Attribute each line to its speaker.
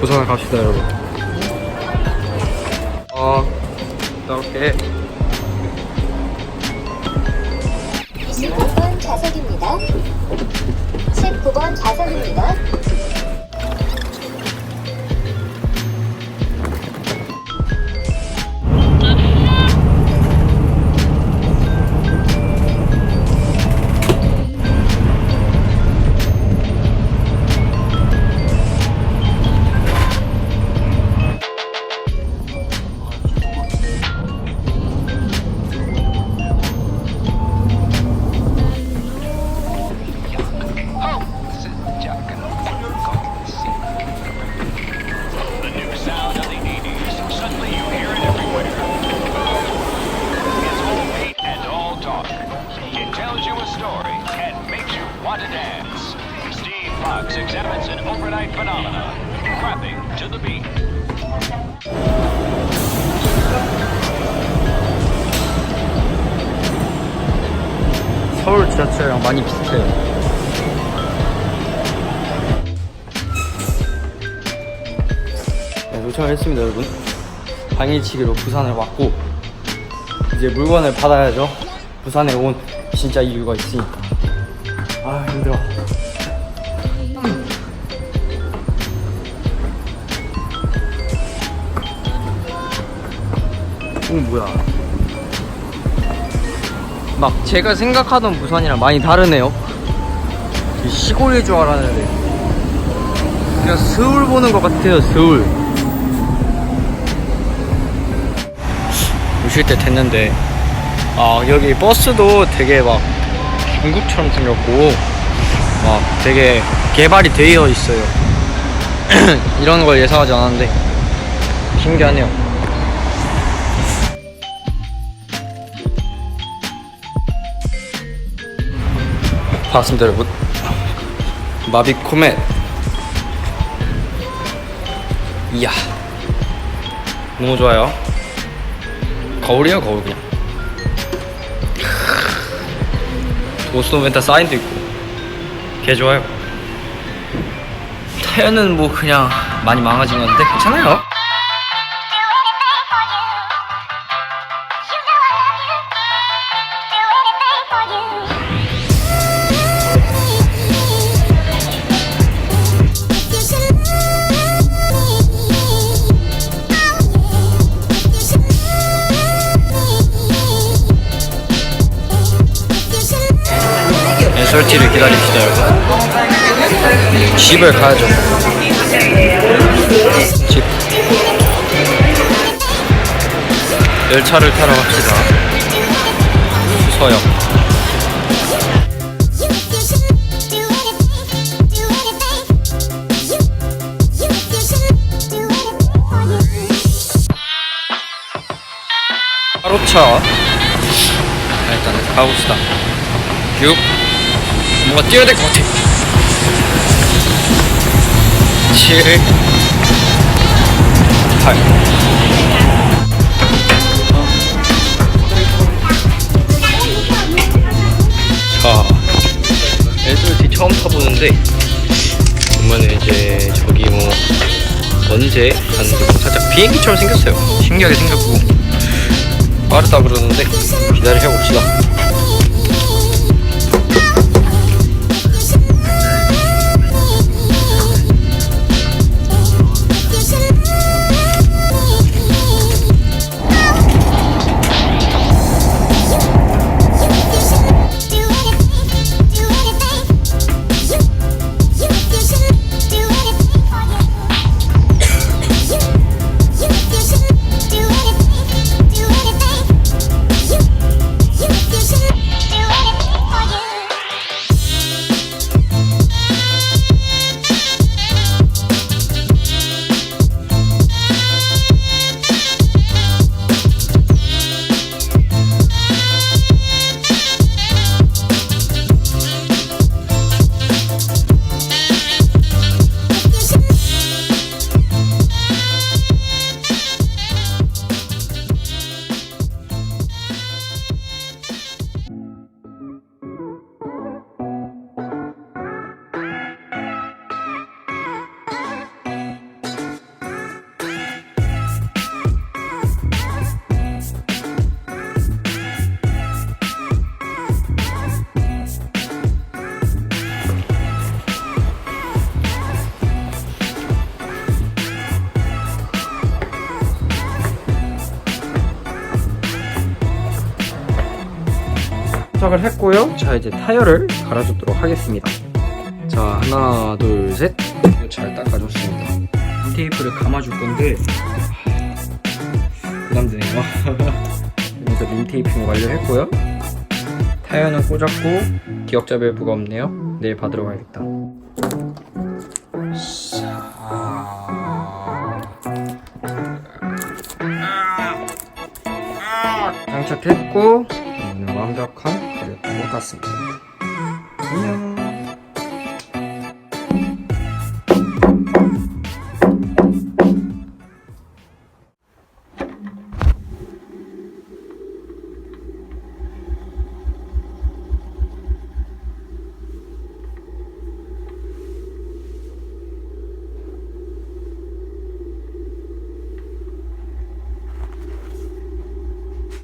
Speaker 1: 부산을 갑시다 여러분 어 이렇게
Speaker 2: 29번 좌석입니다. 19번 좌석입니다.
Speaker 1: 지하철이랑 많이 비슷해요. 네, 도착을 했습니다 여러분. 당일치기로 부산을 왔고 이제 물건을 받아야죠. 부산에 온 진짜 이유가 있으니까. 아 힘들어. 어 뭐야 막 제가 생각하던 부산이랑 많이 다르네요. 시골일 줄 알았는데. 그냥 서울 보는 것 같아요 서울. 오실 때 됐는데. 아 여기 버스도 되게 막 중국처럼 생겼고 막 되게 개발이 되어 있어요. 이런 걸 예상하지 않았는데. 신기하네요 반갑습니다 여러분 마비 코멧 이야. 너무 좋아요. 거울이야 거울 그냥. 오스노멘타 사인도 있고. 개 좋아요. 타이어는 뭐 그냥 많이 망가진 건데 괜찮아요 SRT를 기다립시다 여러분. 집을 가야죠. 집. 열차를 타러 갑시다. 서역. 하루차. 일단 가봅시다. 큐 뭔가 뛰어야 될 것 같아. 7 8 자, SLT 처음 타보는데 보면은 이제 저기 뭐 언제 가는지 뭐 살짝 비행기처럼 생겼어요. 신기하게 생겼고. 빠르다 그러는데 기다려 봅시다 부착을 했고요. 자, 이제 타이어를 갈아주도록 하겠습니다. 자, 하나, 둘, 셋. 이거 잘 닦아줬습니다. 테이프를 감아줄 건데, 부담되네요. 여기서 림 테이핑 완료했고요. 타이어는 꽂았고, 기억자 밸브가 없네요. 내일 받으러 가야겠다. 장착했고, 오늘 완벽한 그릇 같습니다. 안녕.